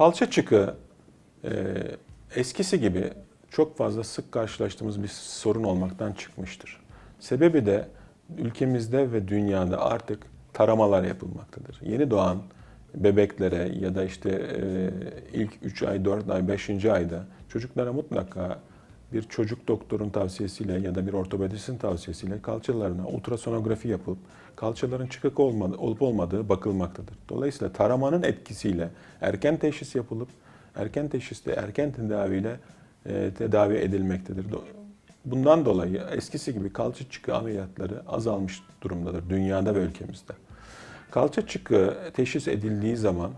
Kalça çıkı e, eskisi gibi çok fazla sık karşılaştığımız bir sorun olmaktan çıkmıştır. Sebebi de ülkemizde ve dünyada artık taramalar yapılmaktadır. Yeni doğan bebeklere ya da işte e, ilk 3 ay, 4 ay, 5. ayda çocuklara mutlaka bir çocuk doktorun tavsiyesiyle ya da bir ortopedistin tavsiyesiyle kalçalarına ultrasonografi yapılıp kalçaların çıkık olmadı, olup olmadığı bakılmaktadır. Dolayısıyla taramanın etkisiyle erken teşhis yapılıp erken teşhiste erken tedaviyle e, tedavi edilmektedir. Bundan dolayı eskisi gibi kalça çıkı ameliyatları azalmış durumdadır dünyada ve ülkemizde. Kalça çıkı teşhis edildiği zaman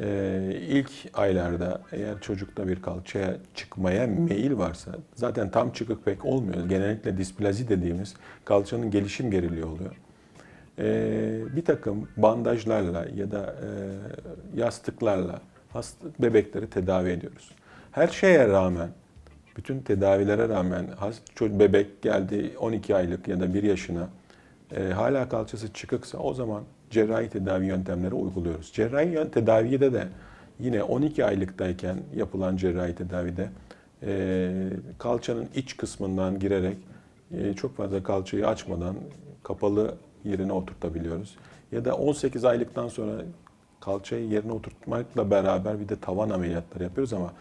e, ilk aylarda eğer çocukta bir kalçaya çıkmaya meyil varsa zaten tam çıkık pek olmuyor. Genellikle displazi dediğimiz kalçanın gelişim geriliği oluyor. E, bir takım bandajlarla ya da e, yastıklarla hasta bebekleri tedavi ediyoruz. Her şeye rağmen bütün tedavilere rağmen bebek geldi 12 aylık ya da 1 yaşına e, hala kalçası çıkıksa o zaman cerrahi tedavi yöntemleri uyguluyoruz. Cerrahi yön tedavide de yine 12 aylıktayken yapılan cerrahi tedavide e, kalçanın iç kısmından girerek e, çok fazla kalçayı açmadan kapalı yerine oturtabiliyoruz. Ya da 18 aylıktan sonra kalçayı yerine oturtmakla beraber bir de tavan ameliyatları yapıyoruz ama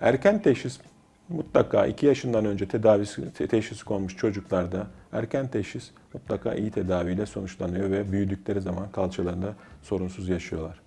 erken teşhis mutlaka 2 yaşından önce tedavisi te- teşhisi konmuş çocuklarda erken teşhis mutlaka iyi tedaviyle sonuçlanıyor ve büyüdükleri zaman kalçalarında sorunsuz yaşıyorlar.